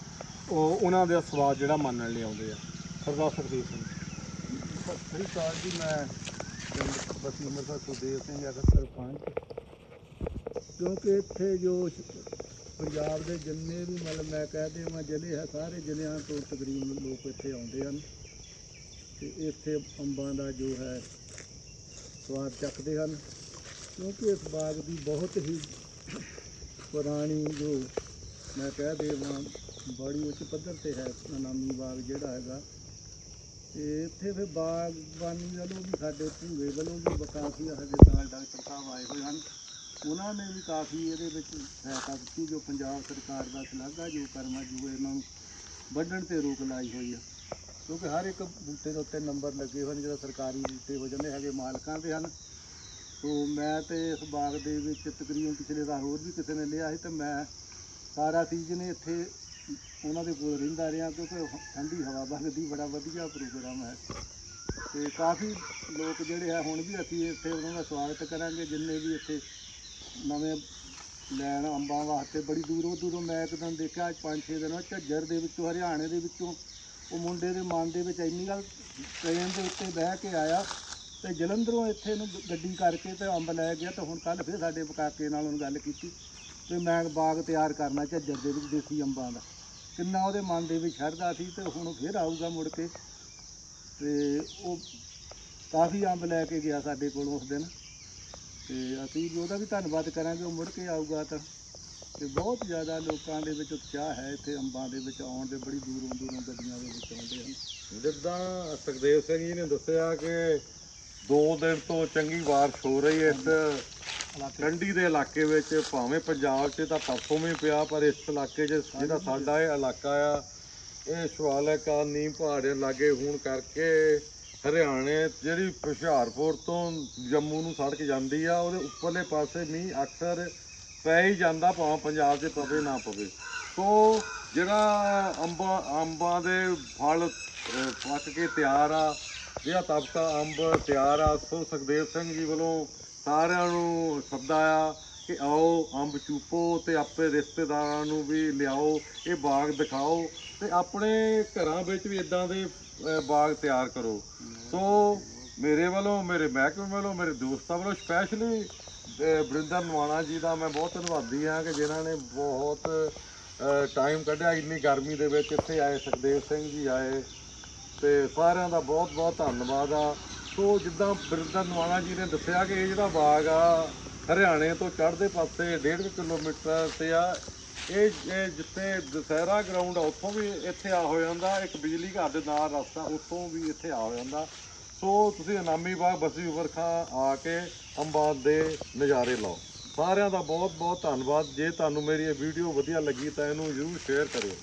Speaker 2: ਉਹ ਉਹਨਾਂ ਦਾ ਸਵਾਦ ਜਿਹੜਾ ਮੰਨਣ ਲਈ ਆਉਂਦੇ ਆ। ਸਰਦਾਰ ਸੁਖਦੇਵ ਸਿੰਘ।
Speaker 3: ਸਤਿ ਸ੍ਰੀ ਅਕਾਲ ਜੀ, ਮੈਂ ਪਿੰਡ ਬਸੀ ਅੰਮ੍ਰਿਤਸਰ ਸੁਦੇਵ ਸਿੰਘ ਅਗਰ ਸਰਪੰਚ ਕਿਉਂਕਿ ਇੱਥੇ ਜੋ ਪੰਜਾਬ ਦੇ ਜਿੰਨੇ ਵੀ ਮਤਲਬ ਮੈਂ ਕਹਿ ਦੇਵਾਂ ਜ਼ਿਲ੍ਹੇ ਆ, ਸਾਰੇ ਜ਼ਿਲ੍ਹਿਆਂ ਤੋਂ ਤਕਰੀਬਨ ਲੋਕ ਇੱਥੇ ਆਉਂਦੇ ਹਨ। ਤੇ ਇੱਥੇ ਅੰਬਾਂ ਦਾ ਜੋ ਹੈ ਸਵਾਦ ਚੱਕਦੇ ਹਨ, ਕਿਉਂਕਿ ਇਸ ਬਾਗ ਦੀ ਬਹੁਤ ਹੀ ਪੁਰਾਣੀ ਜੋ ਮੈਂ ਕਹਿ ਦੇਵਾਂ ਬੜੀ ਉੱਚ ਪੱਧਰ ਤੇ ਹੈ ਨਾਮੀ ਬਾਗ ਜਿਹੜਾ ਹੈਗਾ। ਤੇ ਇੱਥੇ ਫਿਰ ਬਾਗਬਾਨੀ ਵੱਲੋਂ ਵੀ ਸਾਡੇ ਭੂਵੇ ਵੱਲੋਂ ਵੀ ਕਾਫੀ ਸਾਡੇ ਨਾਲ ਡਾਕਟਰ ਸਾਹਿਬ ਆਏ ਹੋਏ ਹਨ। ਉਹਨਾਂ ਨੇ ਵੀ ਕਾਫੀ ਇਹਦੇ ਵਿੱਚ ਸਹਾਇਤਾ ਦਿੱਤੀ, ਜੋ ਪੰਜਾਬ ਸਰਕਾਰ ਦਾ ਸ਼ਲਾਘਾ, ਜੋ ਕਰਮਾ, ਜੋ ਇਹਨਾਂ ਨੂੰ ਵੱਢਣ ਤੇ ਰੋਕ ਲਾਈ ਹੋਈ ਆ। ਕਿਉਂਕਿ ਹਰ ਇੱਕ ਬੂਟੇ ਦੇ ਉੱਤੇ ਨੰਬਰ ਲੱਗੇ ਹੋਏ ਨੇ, ਜਿਹੜਾ ਸਰਕਾਰੀ ਬੂਟੇ ਹੋ ਜਾਂਦੇ ਹੈਗੇ, ਮਾਲਕਾਂ ਦੇ ਹਨ। ਸੋ ਮੈਂ ਤੇ ਇਸ ਬਾਗ ਦੇ ਵਿੱਚ ਤਕਰੀਬਨ ਪਿਛਲੇ ਸਾਲ ਹੋਰ ਵੀ ਕਿਸੇ ਨੇ ਲਿਆ ਸੀ, ਤੇ ਮੈਂ ਸਾਰਾ ਸੀਜ਼ਨ ਇੱਥੇ ਉਹਨਾਂ ਦੇ ਕੋਲ ਰਹਿੰਦਾ ਰਿਹਾ, ਕਿਉਂਕਿ ਠੰਡੀ ਹਵਾ ਵਗਦੀ, ਬੜਾ ਵਧੀਆ ਪ੍ਰੋਗਰਾਮ ਹੈ। ਤੇ ਕਾਫੀ ਲੋਕ ਜਿਹੜੇ ਆ, ਹੁਣ ਵੀ ਅਸੀਂ ਇੱਥੇ ਉਹਨਾਂ ਦਾ ਸਵਾਗਤ ਕਰਾਂਗੇ, ਜਿੰਨੇ ਵੀ ਇੱਥੇ ਨਵੇਂ ਲੈਣ ਅੰਬਾਂ ਵਾਸਤੇ ਬੜੀ ਦੂਰੋਂ ਦੂਰੋਂ ਮੈਂ ਇੱਕ ਦਿਨ ਦੇਖਿਆ ਅੱਜ ਪੰਜ ਛੇ ਦਿਨ ਝੱਜਰ ਦੇ ਵਿੱਚੋਂ, ਹਰਿਆਣੇ ਦੇ ਵਿੱਚੋਂ ਉਹ ਮੁੰਡੇ ਦੇ ਮਨ ਦੇ ਵਿੱਚ ਇੰਨੀ ਗੱਲ ਟ੍ਰੇਨ ਦੇ ਉੱਤੇ ਬਹਿ ਕੇ ਆਇਆ ਤੇ ਜਲੰਧਰੋਂ ਇੱਥੇ ਨੂੰ ਗੱਡੀ ਕਰਕੇ ਤੇ ਅੰਬ ਲੈ ਗਿਆ ਤੇ ਹੁਣ ਕੱਲ ਫਿਰ ਸਾਡੇ ਕਾਕੇ ਨਾਲ ਉਹਨੂੰ ਗੱਲ ਕੀਤੀ ਤੇ ਮੈਂ ਬਾਗ ਤਿਆਰ ਕਰਨਾ ਝੱਜਰ ਦੇ ਵਿੱਚ ਦੇਸੀ ਅੰਬਾਂ ਦਾ। ਕਿੰਨਾ ਉਹਦੇ ਮਨ ਦੇ ਵਿੱਚ ਛੱਡਦਾ ਸੀ ਤੇ ਹੁਣ ਫਿਰ ਆਊਗਾ ਮੁੜ ਕੇ ਤੇ ਉਹ ਕਾਫੀ ਅੰਬ ਲੈ ਕੇ ਗਿਆ ਸਾਡੇ ਕੋਲ ਉਸ ਦਿਨ ਤੇ ਅਸੀਂ ਵੀ ਉਹਦਾ ਵੀ ਧੰਨਵਾਦ ਕਰਾਂਗੇ, ਉਹ ਮੁੜ ਕੇ ਆਊਗਾ ਤਾਂ ਤੇ ਬਹੁਤ ਜ਼ਿਆਦਾ ਲੋਕਾਂ ਦੇ ਵਿੱਚ ਉਤਸ਼ਾਹ ਹੈ ਇੱਥੇ ਅੰਬਾਂ ਦੇ ਵਿੱਚ ਆਉਣ ਦੇ ਬੜੀ ਦੂਰੋਂ ਦੂਰੋਂ ਗੱਡੀਆਂ ਦੇ ਵਿੱਚ ਆਉਂਦੇ ਹਨ।
Speaker 1: ਜਿੱਦਾਂ ਸੁਖਦੇਵ ਸਿੰਘ ਜੀ ਨੇ ਦੱਸਿਆ ਕਿ ਦੋ ਦਿਨ ਤੋਂ ਚੰਗੀ ਬਾਰਿਸ਼ ਹੋ ਰਹੀ ਹੈ ਇਸ ਠੰਡੀ ਦੇ ਇਲਾਕੇ ਵਿੱਚ ਭਾਵੇਂ ਪੰਜਾਬ 'ਚ ਤਾਂ ਪਰਸੋਂ ਵੀ ਪਿਆ ਪਰ ਇਸ ਇਲਾਕੇ 'ਚ ਜਿਹੜਾ ਸਾਡਾ ਇਹ ਇਲਾਕਾ ਆ ਇਹ ਸ਼ਿਵਾਲਿਕ ਨੀਮ ਪਹਾੜੇ ਲਾਗੇ ਹੋਣ ਕਰਕੇ ਹਰਿਆਣੇ ਜਿਹੜੀ ਹੁਸ਼ਿਆਰਪੁਰ ਤੋਂ ਜੰਮੂ ਨੂੰ ਸੜਕ ਜਾਂਦੀ ਆ ਉਹਦੇ ਉੱਪਰਲੇ ਪਾਸੇ ਮੀਂਹ ਅਕਸਰ ਪੈ ਹੀ ਜਾਂਦਾ ਭਾਵੇਂ ਪੰਜਾਬ 'ਚ ਪਵੇ ਨਾ ਪਵੇ। ਸੋ ਜਿਹੜਾ ਅੰਬਾਂ ਅੰਬਾਂ ਦੇ ਫਲ ਅਹ, ਪੱਕ ਕੇ ਤਿਆਰ ਆ ਜਿਹੜਾ ਤਬਕਾ ਅੰਬ ਤਿਆਰ ਆ ਸੋ ਸੁਖਦੇਵ ਸਿੰਘ ਜੀ ਵੱਲੋਂ ਸਾਰਿਆਂ ਨੂੰ ਸੱਦਾ ਆ ਕਿ ਆਓ ਅੰਬ ਚੂਪੋ ਤੇ ਆਪੇ ਰਿਸ਼ਤੇਦਾਰਾਂ ਨੂੰ ਵੀ ਲਿਆਓ ਇਹ ਬਾਗ ਦਿਖਾਓ ਤੇ ਆਪਣੇ ਘਰਾਂ ਵਿੱਚ ਵੀ ਇਦਾਂ ਦੇ ਅਹ, ਬਾਗ ਤਿਆਰ ਕਰੋ। ਸੋ ਮੇਰੇ ਵੱਲੋਂ ਮੇਰੇ ਮਹਿਕਮੇ ਵੱਲੋਂ ਮੇਰੇ ਦੋਸਤਾਂ ਵੱਲੋਂ ਸਪੈਸ਼ਲੀ ਬ੍ਰਿੰਦਰ ਨਵਾਣਾ ਜੀ ਦਾ ਮੈਂ ਬਹੁਤ ਧੰਨਵਾਦੀ ਹਾਂ ਕਿ ਜਿਨ੍ਹਾਂ ਨੇ ਬਹੁਤ ਟਾਈਮ ਕੱਢਿਆ। ਇੰਨੀ ਗਰਮੀ ਦੇ ਵਿੱਚ ਇੱਥੇ ਆਏ, ਸੁਖਦੇਵ ਸਿੰਘ ਜੀ ਆਏ ਤੇ ਸਾਰਿਆਂ ਦਾ ਬਹੁਤ ਬਹੁਤ ਧੰਨਵਾਦ ਆ। ਸੋ ਜਿੱਦਾਂ ਬ੍ਰਿੰਦਰ ਨਵਾਣਾ ਜੀ ਨੇ ਦੱਸਿਆ ਕਿ ਇਹ ਜਿਹੜਾ ਬਾਗ ਆ, ਹਰਿਆਣੇ ਤੋਂ ਚੜ੍ਹਦੇ ਪਾਸੇ 1.5 ਕਿਲੋਮੀਟਰ ਤੇ ਆ। ਇਹ ਜਿੱਥੇ ਦਸਹਿਰਾ ਗਰਾਊਂਡ ਆ, ਉੱਥੋਂ ਵੀ ਇੱਥੇ ਆ ਹੋ ਜਾਂਦਾ। ਇੱਕ ਬਿਜਲੀ ਘਰ ਦੇ ਨਾਲ ਰਸਤਾ, ਉੱਥੋਂ ਵੀ ਇੱਥੇ ਆ ਹੋ ਜਾਂਦਾ। ਸੋ ਤੁਸੀਂ ਇਨਾਮੀ ਬਾਗ, ਬਸੀ ਉਵਰਖਾ ਆ ਕੇ ਅੰਬਾਂ ਦੇ ਨਜ਼ਾਰੇ ਲਓ। ਸਾਰਿਆਂ ਦਾ ਬਹੁਤ ਬਹੁਤ ਧੰਨਵਾਦ। ਜੇ ਤੁਹਾਨੂੰ ਮੇਰੀ ਇਹ ਵੀਡੀਓ ਵਧੀਆ ਲੱਗੀ ਤਾਂ ਇਹਨੂੰ ਜ਼ਰੂਰ ਸ਼ੇਅਰ ਕਰਿਓ।